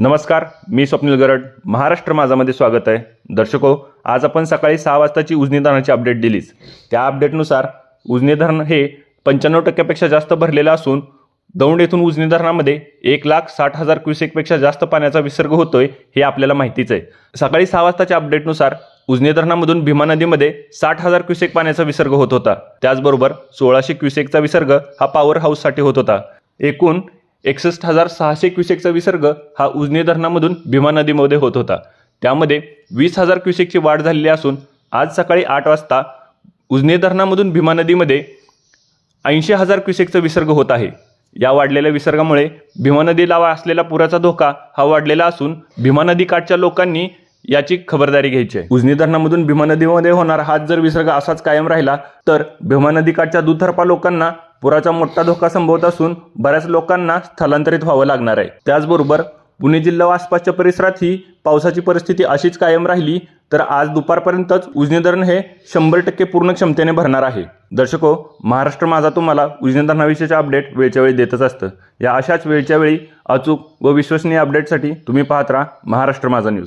नमस्कार मी स्वप्नील गरड. महाराष्ट्र माझामध्ये स्वागत आहे. दर्शको आज आपण सकाळी सहा वाजताची उजनी धरणाची अपडेट दिलीच. त्या अपडेटनुसार उजनी धरण हे पंच्याण्णव टक्क्यापेक्षा जास्त भरलेलं असून दौंड येथून उजनी धरणामध्ये एक लाख साठ हजार क्युसेकपेक्षा जास्त पाण्याचा विसर्ग होतोय हे आपल्याला माहितीच आहे. सकाळी सहा वाजताच्या अपडेटनुसार उजनी धरणामधून भीमा नदीमध्ये साठ हजार क्युसेक पाण्याचा विसर्ग होत होता. त्याचबरोबर सोळाशे क्युसेकचा विसर्ग हा पॉवर हाऊससाठी होत होता. एकूण एकसष्ट हजार सहाशे क्युसेकचा विसर्ग हा उजनी धरणामधून भीमा नदीमध्ये होत होता. त्यामध्ये वीस हजार क्युसेकची वाढ झालेली असून आज सकाळी आठ वाजता उजनी धरणामधून भीमा नदीमध्ये ऐंशी हजार क्युसेकचा विसर्ग होत आहे. या वाढलेल्या विसर्गामुळे भीमा नदीला असलेला पुराचा धोका हा वाढलेला असून भीमा नदी काठच्या लोकांनी याची खबरदारी घ्यायची आहे. उजनी धरणामधून भीमा नदीमध्ये होणार हाच जर विसर्ग असाच कायम राहिला तर भीमा नदी काठच्या दुतर्फा लोकांना पुराचा मोठा धोका संभवत असून बऱ्याच लोकांना स्थलांतरित व्हावं लागणार आहे. त्याचबरोबर पुणे जिल्हा व आसपासच्या परिसरात ही पावसाची परिस्थिती अशीच कायम राहिली तर आज दुपारपर्यंतच उजनी धरण हे शंभर टक्के पूर्ण क्षमतेने भरणार आहे. दर्शको महाराष्ट्र माझा तुम्हाला उजनी धरणाविषयीचे अपडेट वेळच्या वेळी देतच असतं. या अशाच वेळच्या वेळी अचूक व विश्वसनीय अपडेटसाठी तुम्ही पाहत राहा महाराष्ट्र माझा न्यूज